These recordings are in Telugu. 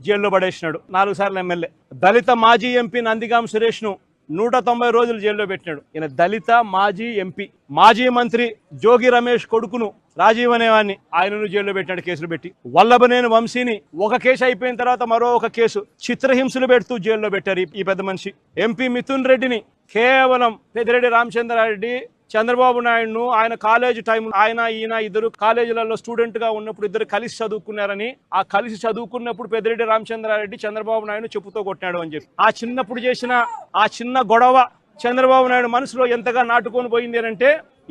జైల్లో పడేసినాడు. నాలుగు సార్లు ఎమ్మెల్యే. దళిత మాజీ ఎంపీ నందిగాం సురేష్ను నూట తొంభై రోజులు జైల్లో పెట్టినాడు. ఈయన దళిత మాజీ ఎంపీ మాజీ మంత్రి జోగి రమేష్ కొడుకును రాజీవ్ అనేవాడిని ఆయనను జైల్లో పెట్టినాడు కేసులు పెట్టి. వల్లభనేని వంశీని ఒక కేసు అయిపోయిన తర్వాత మరో ఒక కేసు చిత్రహింసలు పెడుతూ జైల్లో పెట్టారు ఈ- ఈ పెద్ద మనిషి. ఎంపీ మిథున్ రెడ్డిని కేవలం పెద్దిరెడ్డి రామచంద్రారెడ్డి చంద్రబాబు నాయుడును ఆయన కాలేజ్ టైం ఆయన ఈయన ఇద్దరు కాలేజీలలో స్టూడెంట్గా ఉన్నప్పుడు ఇద్దరు కలిసి చదువుకున్నారని ఆ కలిసి చదువుకున్నప్పుడు పెద్దిరెడ్డి రామచంద్రారెడ్డి చంద్రబాబు నాయుడు చెప్పుతో కొట్టినాడు అని చెప్పి. ఆ చిన్నప్పుడు చేసిన ఆ చిన్న గొడవ చంద్రబాబు నాయుడు మనసులో ఎంతగా నాటుకొని పోయింది అంటే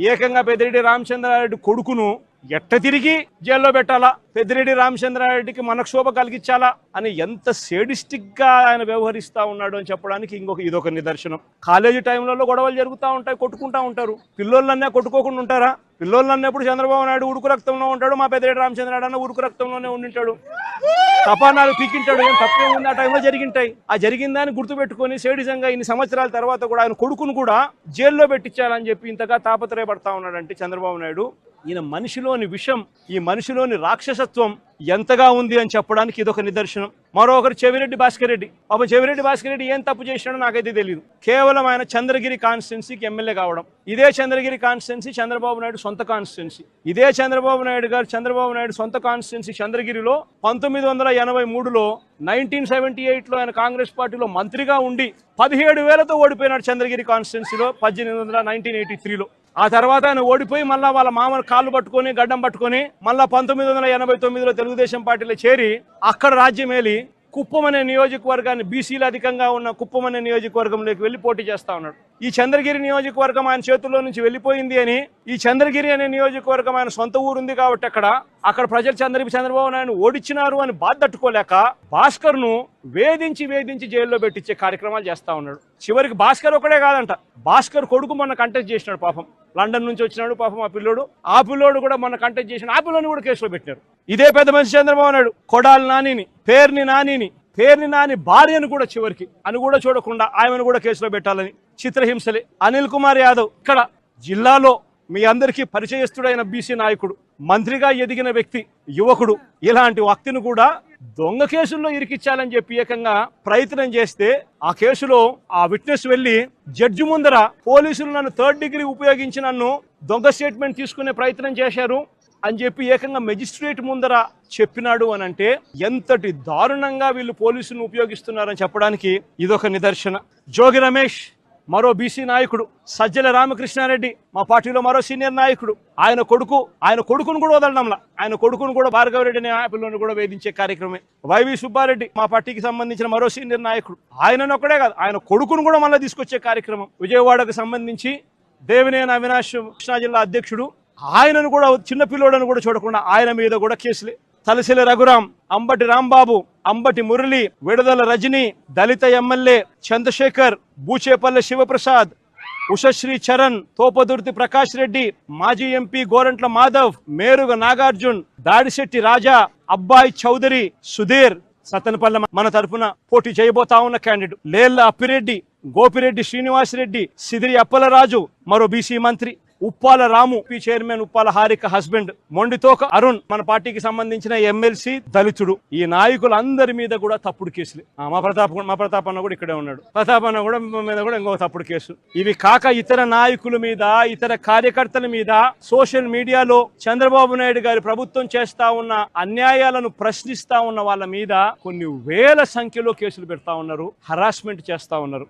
ఏకంగా పెద్దిరెడ్డి రామచంద్రారెడ్డి కొడుకును ఎట్ట తిరిగి జైల్లో పెట్టాలా? పెద్దిరెడ్డి రామచంద్రారెడ్డికి మనక్షోభ కలిగించాలా? అని ఎంత సేడిస్టిక్గా ఆయన వ్యవహరిస్తా ఉన్నాడు అని చెప్పడానికి ఇంకొక ఇదొక నిదర్శనం. కాలేజీ టైంలలో గొడవలు జరుగుతూ ఉంటాయి కొట్టుకుంటా ఉంటారు. పిల్లోళ్ళన్నా కొట్టుకోకుండా ఉంటారా? పిల్లోళ్ళు అన్నప్పుడు చంద్రబాబు నాయుడు ఉడుకు రక్తంలో ఉంటాడు మా పెద్దిరెడ్డి రామచంద్రారెడ్డి అన్న ఉడుకు రక్తంలోనే ఉండింటాడు. తపానాలు పీకింటాడు ఏం తప్పే ఉంది? ఆ టైంలో జరిగింటాయి. ఆ జరిగిందని గుర్తుపెట్టుకొని సేడిజంగా ఇన్ని సంవత్సరాల తర్వాత కూడా ఆయన కొడుకును కూడా జైల్లో పెట్టించాలని చెప్పి ఇంతగా తాపత్రయపడతా ఉన్నాడంటే చంద్రబాబు నాయుడు. ఈయన మనిషిలోని విషం ఈ మనిషిలోని రాక్షసత్వం ఎంతగా ఉంది అని చెప్పడానికి ఇదొక నిదర్శనం. మరొకరు చెవిరెడ్డి భాస్కర్ రెడ్డి. పాపం చెవిరెడ్డి భాస్కర్ రెడ్డి ఏం తప్పు చేసినాడో నాకైతే తెలియదు కేవలం ఆయన చంద్రగిరి కాన్స్టిట్యున్సీకి ఎమ్మెల్యే కావడం. ఇదే చంద్రగిరి కాన్స్టిట్యున్సీ చంద్రబాబు నాయుడు సొంత కాన్స్టిట్యున్సీ. ఇదే చంద్రబాబు నాయుడు గారు చంద్రబాబు నాయుడు సొంత కాన్స్టిట్యున్సీ చంద్రగిరిలో పంతొమ్మిది వందల ఎనభై మూడులో నైన్టీన్ సెవెంటీ ఎయిట్లో ఆయన కాంగ్రెస్ పార్టీలో మంత్రిగా ఉండి పదిహేడు వేలతో ఓడిపోయినాడు చంద్రగిరి కాన్స్టిట్యున్సీలో పద్దెనిమిది వందల నైన్టీన్ ఎయిటీ త్రీలో. ఆ తర్వాత ఆయన ఓడిపోయి మళ్ళీ వాళ్ళ మామని కాళ్ళు పట్టుకొని గడ్డం పట్టుకొని మళ్ళీ పంతొమ్మిది వందల ఎనభై తొమ్మిదిలో తెలుగుదేశం పార్టీలో చేరి అక్కడ రాజ్యమేలి కుప్పం అనే నియోజకవర్గాన్ని బీసీలు అధికంగా ఉన్న కుప్పం అనే నియోజకవర్గంలోకి వెళ్ళి పోటీ చేస్తా ఉన్నాడు. ఈ చంద్రగిరి నియోజకవర్గం ఆయన చేతుల్లో నుంచి వెళ్ళిపోయింది అని ఈ చంద్రగిరి అనే నియోజకవర్గం ఆయన సొంత ఊరుంది కాబట్టి అక్కడ అక్కడ ప్రజలు చంద్రబాబు చంద్రబాబు నాయుడు ఓడించినారు అని బాధ తట్టుకోలేక భాస్కర్ను వేధించి వేధించి జైల్లో పెట్టించే కార్యక్రమాలు చేస్తా ఉన్నాడు. చివరికి భాస్కర్ ఒకడే కాదంట భాస్కర్ కొడుకు మొన్న కంటెస్ట్ చేసినాడు పాపం. లండన్ నుంచి వచ్చినాడు పాపం ఆ పిల్లోడు. ఆ పిల్లోడు కూడా మన కంటెక్ట్ చేసిన ఆ పిల్లోని కూడా కేసులో పెట్టినారు. ఇదే పెద్ద మనిషి చంద్రబాబు నాయుడు కొడాలి నానిని పేర్ని నానిని పేర్ని నాని భార్యను కూడా చివరికి అని కూడా చూడకుండా ఆమెను కూడా కేసులో పెట్టాలని చిత్రహింసలే. అనిల్ కుమార్ యాదవ్ ఇక్కడ జిల్లాలో మీ అందరికీ పరిచయస్తుడైన బీసీ నాయకుడు మంత్రిగా ఎదిగిన వ్యక్తి యువకుడు ఇలాంటి వ్యక్తిని కూడా దొంగ కేసుల్లో ఇరికిచ్చాలని చెప్పి ఏకంగా ప్రయత్నం చేస్తే ఆ కేసులో ఆ విట్నెస్ వెళ్ళి జడ్జి ముందర పోలీసులు నన్ను థర్డ్ డిగ్రీ ఉపయోగించి నన్ను దొంగ స్టేట్మెంట్ తీసుకునే ప్రయత్నం చేశారు అని చెప్పి ఏకంగా మెజిస్ట్రేట్ ముందర చెప్పినాడు అని అంటే ఎంతటి దారుణంగా వీళ్ళు పోలీసులను ఉపయోగిస్తున్నారని చెప్పడానికి ఇదొక నిదర్శన. జోగి రమేష్ మరో బీసీ నాయకుడు సజ్జల రామకృష్ణారెడ్డి మా పార్టీలో మరో సీనియర్ నాయకుడు. ఆయన కొడుకు ఆయన కొడుకును కూడా వదలడంలా ఆయన కొడుకును కూడా భార్గవరెడ్డి అనే పిల్లని కూడా వేధించే కార్యక్రమే. వైవి సుబ్బారెడ్డి మా పార్టీకి సంబంధించిన మరో సీనియర్ నాయకుడు. ఆయనను ఒక్కడే కాదు ఆయన కొడుకును కూడా మళ్ళీ తీసుకొచ్చే కార్యక్రమం. విజయవాడకు సంబంధించి దేవినేని అవినాష్ కృష్ణా జిల్లా అధ్యక్షుడు. ఆయనను కూడా చిన్నపిల్లోడను కూడా చూడకుండా ఆయన మీద కూడా కేసులే. తలసిల రఘురాం అంబటి రాంబాబు అంబటి మురళి విడుదల రజని దళిత ఎమ్మెల్యే చంద్రశేఖర్ బూచేపల్లి శివప్రసాద్ ఉషశ్రీ చరణ్ తోపదుర్తి ప్రకాష్ రెడ్డి మాజీ ఎంపీ గోరంట్ల మాధవ్ మేరుగ నాగార్జున్ దాడిశెట్టి రాజా అబ్బాయి చౌదరి సుధీర్ సత్తనపల్లె మన తరఫున పోటీ చేయబోతా ఉన్న క్యాండిడేట్ లేళ్ళ అప్పిరెడ్డి గోపిరెడ్డి శ్రీనివాసరెడ్డి సిదిరి అప్పలరాజు మరో బీసీ మంత్రి. Uppala Ramu P. Chairman Uppala Harika husband Monditoka Arun మన పార్టీకి సంబంధించిన ఎమ్మెల్సీ దళితుడు. ఈ నాయకులందరి మీద కూడా తప్పుడు కేసులు. మా ప్రతాప్ మా ప్రతాప్ అన్న కూడా ఇక్కడే ఉన్నాడు. ప్రతాప్ అన్న కూడా మీద కూడా ఇంకో తప్పుడు కేసు. ఇవి కాక ఇతర నాయకుల మీద ఇతర కార్యకర్తల మీద సోషల్ మీడియాలో చంద్రబాబు నాయుడు గారి ప్రభుత్వం చేస్తా ఉన్న అన్యాయాలను ప్రశ్నిస్తా ఉన్న వాళ్ళ మీద కొన్ని వేల సంఖ్యలో కేసులు పెడతా ఉన్నారు హరాస్మెంట్ చేస్తా ఉన్నారు.